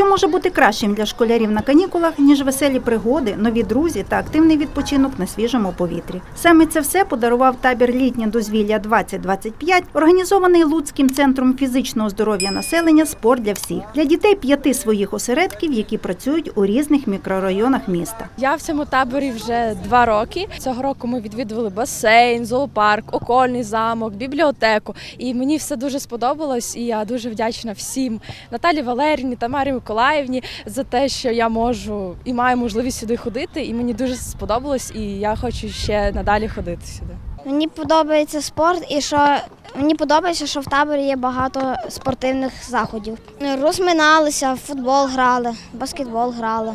Що може бути кращим для школярів на канікулах, ніж веселі пригоди, нові друзі та активний відпочинок на свіжому повітрі? Саме це все подарував табір літнє дозвілля 2025, організований Луцьким центром фізичного здоров'я населення Спорт для всіх для дітей п'яти своїх осередків, які працюють у різних мікрорайонах міста. Я в цьому таборі вже два роки. Цього року ми відвідували басейн, зоопарк, окольний замок, бібліотеку. І мені все дуже сподобалось. І я дуже вдячна всім Наталі Валерівні, Тамарі Миколаївні за те, що я можу і маю можливість сюди ходити. І мені дуже сподобалось, і я хочу ще надалі ходити сюди. Мені подобається спорт і що мені подобається, що в таборі є багато спортивних заходів. Розминалися, футбол грали, баскетбол грали.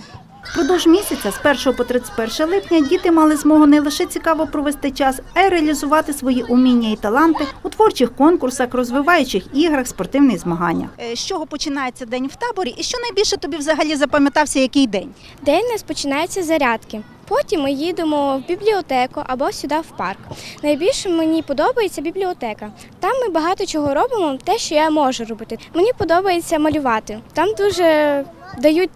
Впродовж місяця з 1 по 31 липня діти мали змогу не лише цікаво провести час, а й реалізувати свої уміння і таланти у творчих конкурсах, розвиваючих іграх, спортивних змаганнях. З чого починається день в таборі, і що найбільше тобі взагалі запам'ятався який день? День у нас починається зарядки. Потім ми їдемо в бібліотеку або сюди в парк. Найбільше мені подобається бібліотека. Там ми багато чого робимо, те, що я можу робити. Мені подобається малювати. Там дуже дають,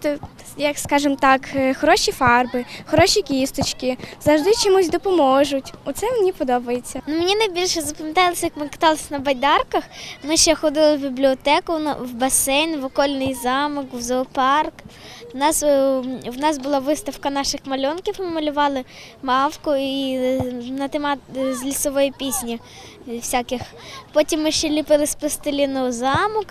як скажемо так, е, хороші фарби, хороші кісточки, завжди чимось допоможуть. Оце мені подобається. Ну, мені найбільше запам'яталося, як ми каталися на байдарках. Ми ще ходили в бібліотеку, в басейн, в окольний замок, в зоопарк. У нас, е, в нас була виставка наших малюнків, ми малювали мавку і е, на тема е, з лісової пісні всяких. Потім ми ще ліпили з пластиліну замок.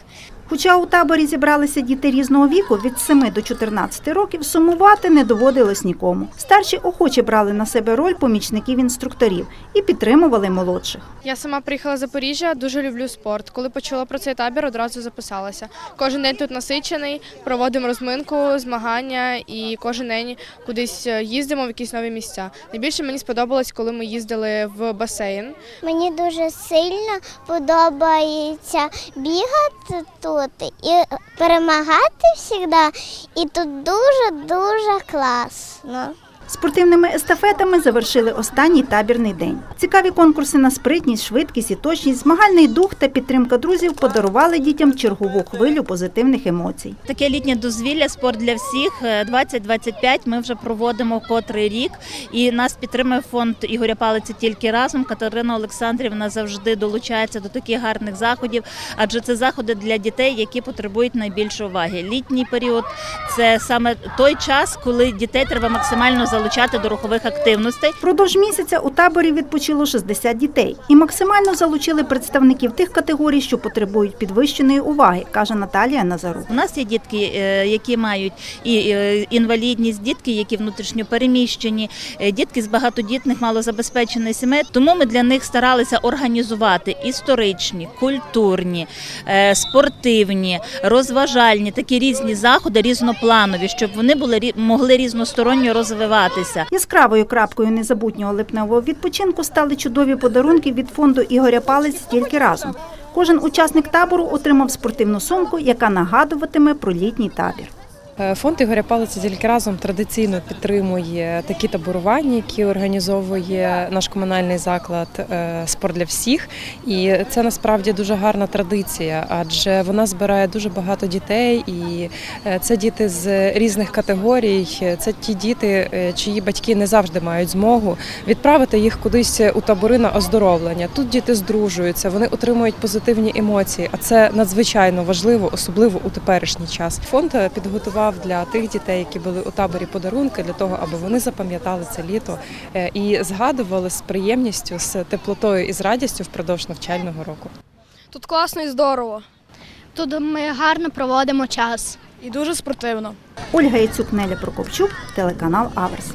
Хоча у таборі зібралися діти різного віку від 7 до 14 років, сумувати не доводилось нікому. Старші охоче брали на себе роль помічників інструкторів і підтримували молодших. Я сама приїхала з Запоріжжя, дуже люблю спорт. Коли почула про цей табір, одразу записалася. Кожен день тут насичений, проводимо розминку, змагання і кожен день кудись е, їздимо в якісь нові місця. Найбільше мені сподобалось, коли ми їздили в басейн. Мені дуже сильно подобається бігати тут і перемагати завжди. І тут дуже-дуже класно. Спортивними естафетами завершили останній табірний день. Цікаві конкурси на спритність, швидкість і точність, змагальний дух та підтримка друзів подарували дітям чергову хвилю позитивних емоцій. Таке літнє дозвілля, спорт для всіх. е, 2025 ми вже проводимо котрий рік, і нас підтримує фонд Ігоря Палиці тільки разом. Катерина Олександрівна завжди долучається до таких гарних заходів, адже це заходи для дітей, які потребують найбільше уваги. Літній період це саме той час, коли дітей треба максимально залучати до рухових активностей. Впродовж місяця у таборі відпочило 60 дітей і максимально залучили представників тих категорій, що потребують підвищеної уваги, каже Наталія Назарук. У нас є дітки, е, які мають і е, інвалідність, дітки, які внутрішньо переміщені, е, дітки з багатодітних, малозабезпечених сімей. Тому ми для них старалися організувати історичні, культурні, спортивні, розважальні такі різні заходи, різнопланові, щоб вони були могли різносторонньо розвиватися. Яскравою крапкою незабутнього липневого відпочинку стали чудові подарунки від фонду Ігоря Палець тільки разом. Кожен учасник табору отримав спортивну сумку, яка нагадуватиме про літній табір. Е, Фонд Ігоря Палиця тільки разом традиційно підтримує такі таборування, які організовує наш комунальний заклад е, Спорт для всіх. І це насправді дуже гарна традиція, адже вона збирає дуже багато дітей, і е, це діти з різних категорій. Це ті діти, чиї батьки не завжди мають змогу відправити їх кудись у табори на оздоровлення. Тут діти здружуються, вони отримують позитивні емоції, а це надзвичайно важливо, особливо у теперішній час. Фонд е, підготував для тих дітей, які були у таборі подарунки, для того, аби вони запам'ятали це літо е, і згадували з приємністю, з теплотою і з радістю впродовж навчального року. Тут класно і здорово, Тут ми гарно проводимо час. і дуже спортивно. Ольга Яцюк, Неля Прокопчук, телеканал Аверс.